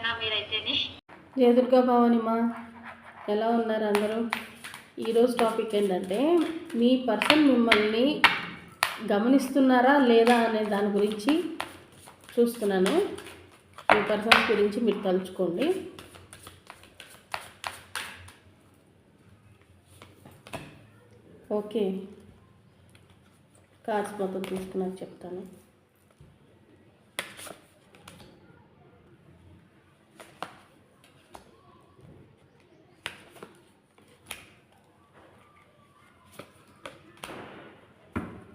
ఎవరైనా మీరైతేనే జయ దుర్గా భవానిమా ఎలా ఉన్నారు అందరూ? ఈరోజు టాపిక్ ఏంటంటే మీ పర్సన్ మిమ్మల్ని గమనిస్తున్నారా లేదా అనే దాని గురించి చూస్తున్నాను. మీ పర్సన్ గురించి మీరు తలుచుకోండి. ఓకే. కార్డ్స్ మొత్తం చూసుకున్నాక చెప్తాను.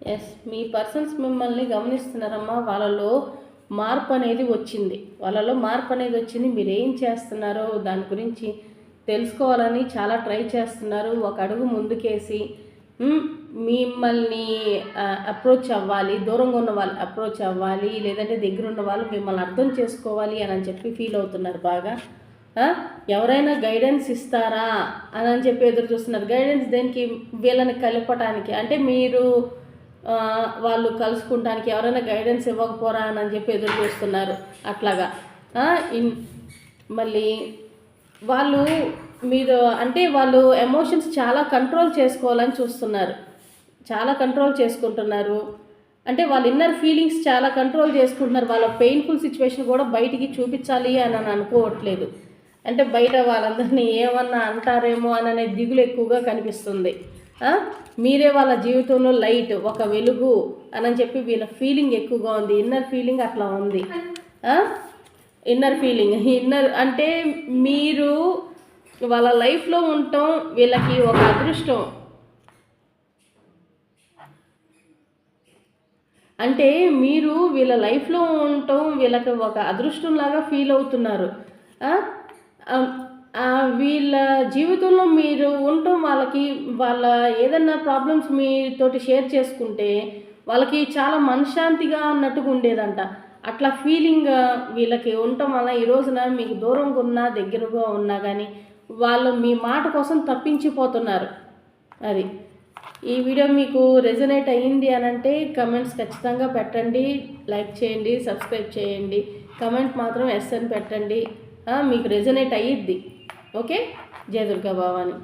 ఎస్ మీ పర్సన్స్ మిమ్మల్ని గమనిస్తున్నారమ్మా వాళ్ళలో మార్పు అనేది వచ్చింది. వాళ్ళలో మార్పు అనేది వచ్చింది. మీరు ఏం చేస్తున్నారో దాని గురించి తెలుసుకోవాలని చాలా ట్రై చేస్తున్నారు. ఒక అడుగు ముందుకేసి మిమ్మల్ని అప్రోచ్ అవ్వాలి దూరంగా ఉన్న వాళ్ళు అప్రోచ్ అవ్వాలి లేదంటే దగ్గర ఉన్న వాళ్ళు మిమ్మల్ని అర్థం చేసుకోవాలి అని చెప్పి ఫీల్ అవుతున్నారు బాగా. ఎవరైనా గైడెన్స్ ఇస్తారా? అని చెప్పి ఎదురు చూస్తున్నారు. గైడెన్స్ దేనికి? వీళ్ళని కలపటానికి. అంటే మీరు వాళ్ళు కలుసుకుంటానికి ఎవరైనా గైడెన్స్ ఇవ్వకపోరా అని చెప్పి ఎదురు చూస్తున్నారు. అట్లాగా. ఇన్ మళ్ళీ వాళ్ళు మీరు అంటే వాళ్ళు ఎమోషన్స్ చాలా కంట్రోల్ చేసుకోవాలని చూస్తున్నారు. చాలా కంట్రోల్ చేసుకుంటున్నారు. అంటే వాళ్ళ ఇన్నర్ ఫీలింగ్స్ చాలా కంట్రోల్ చేసుకుంటున్నారు. వాళ్ళ పెయిన్ఫుల్ సిచ్యువేషన్ కూడా బయటికి చూపించాలి అని అని అనుకోవట్లేదు. అంటే బయట వాళ్ళందరినీ ఏమన్నా అంటారేమో అని అనే దిగులు ఎక్కువగా కనిపిస్తుంది. మీరే వాళ్ళ జీవితంలో లైట్ ఒక వెలుగు అని చెప్పి వీళ్ళ ఫీలింగ్ ఎక్కువగా ఉంది. ఇన్నర్ ఫీలింగ్ అట్లా ఉంది. ఇన్నర్ ఫీలింగ్ ఇన్నర్ అంటే మీరు వాళ్ళ లైఫ్లో ఉండటం వీళ్ళకి ఒక అదృష్టం. అంటే మీరు వీళ్ళ లైఫ్లో ఉండటం వీళ్ళకి ఒక అదృష్టంలాగా ఫీల్ అవుతున్నారు. వీళ్ళ జీవితంలో మీరు ఉండటం వాళ్ళకి వాళ్ళ ఏదన్నా ప్రాబ్లమ్స్ మీతోటి షేర్ చేసుకుంటే వాళ్ళకి చాలా మనశ్శాంతిగా అన్నట్టుగా ఉండేదంట. అట్లా ఫీలింగ్ వీళ్ళకి ఉండటం వల్ల ఈ రోజున మీకు దూరంగా ఉన్నా దగ్గరగా ఉన్నా కానీ వాళ్ళు మీ మాట కోసం తప్పించిపోతున్నారు. అది. ఈ వీడియో మీకు రెజనేట్ అయ్యింది అని అంటే కమెంట్స్ ఖచ్చితంగా పెట్టండి లైక్ చేయండి సబ్స్క్రైబ్ చేయండి. కమెంట్ మాత్రం ఎస్ అని పెట్టండి. మీకు రెజనేట్ అయ్యిద్ది. ఓకే? జయ దుర్గా భవాని.